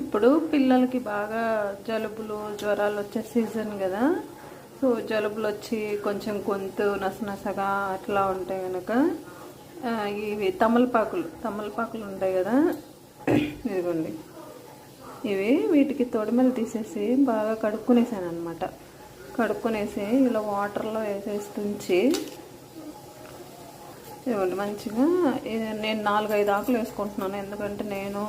ఇప్పుడు పిల్లలకి బాగా జలుబులు జ్వరాలు వచ్చే సీజన్ కదా. సో జలుబులు వచ్చి కొంచెం గొంతు నసనసగా అట్లా ఉంటాయి కనుక ఇవి తమలపాకులు తమలపాకులు ఉంటాయి కదా. ఇదిగోండి. ఇవి వీటికి తొడిమలు తీసేసి బాగా కడుక్కునేసాను అనమాట కడుక్కునేసి ఇలా వాటర్లో వేసేసి తుంచి ఇవ్వండి మంచిగా నేను నాలుగైదు ఆకులు వేసుకుంటున్నాను. ఎందుకంటే నేను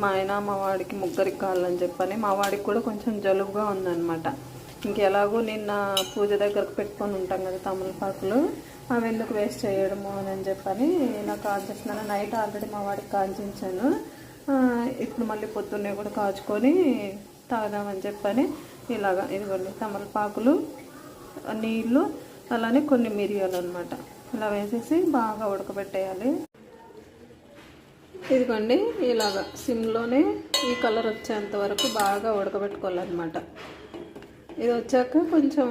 మా ఆయన మా వాడికి ముగ్గురికి కావాలని చెప్పని మా వాడికి కూడా కొంచెం జలుబుగా ఉందన్నమాట. ఇంకెలాగో నిన్న పూజ దగ్గరకు పెట్టుకొని ఉంటాం కదా తమలపాకులు అవి ఎందుకు వేస్ట్ చేయడము అని చెప్పని నాకు కాల్చేస్తున్నాను నైట్ ఆల్రెడీ మా వాడికి కాల్చించాను. ఇప్పుడు మళ్ళీ పొద్దున్నే కూడా కాచుకొని తాగుదామని చెప్పని ఇలాగా ఇదిగోండి తమలపాకులు నీళ్ళు అలానే కొన్ని మిరియాలు అనమాట ఇలా వేసేసి బాగా ఉడకబెట్టేయాలి. ఇదిగోండి ఇలాగా సిమ్లోనే ఈ కలర్ వచ్చేంత వరకు బాగా ఉడకబెట్టుకోవాలన్నమాట. ఇది వచ్చాక కొంచెం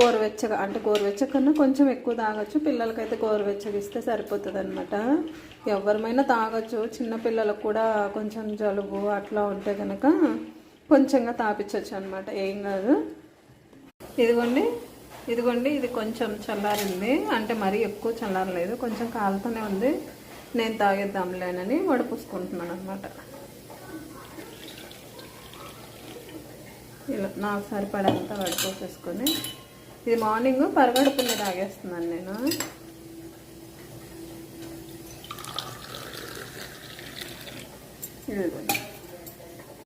గోరువెచ్చగా అంటే గోరువెచ్చ కన్నా కొంచెం ఎక్కువ తాగొచ్చు. పిల్లలకైతే గోరువెచ్చగా ఇస్తే సరిపోతుంది అనమాట ఎవరిమైనా తాగొచ్చు. చిన్నపిల్లలకు కూడా కొంచెం జలుబు అట్లా ఉంటే కనుక కొంచెంగా తాపించవచ్చు అనమాట ఏం కాదు. ఇదిగోండి ఇదిగోండి ఇది కొంచెం చల్లారింది. అంటే మరీ ఎక్కువ చల్లారలేదు. కొంచెం కాలుతూనే ఉంది. నేను తాగేద్దాంలేనని వడపూసుకుంటున్నాను అనమాట ఇలా నాకు సరిపడంతా వడపోసేసుకొని ఇది మార్నింగ్ పరగడుపుని తాగేస్తున్నాను నేను. ఇది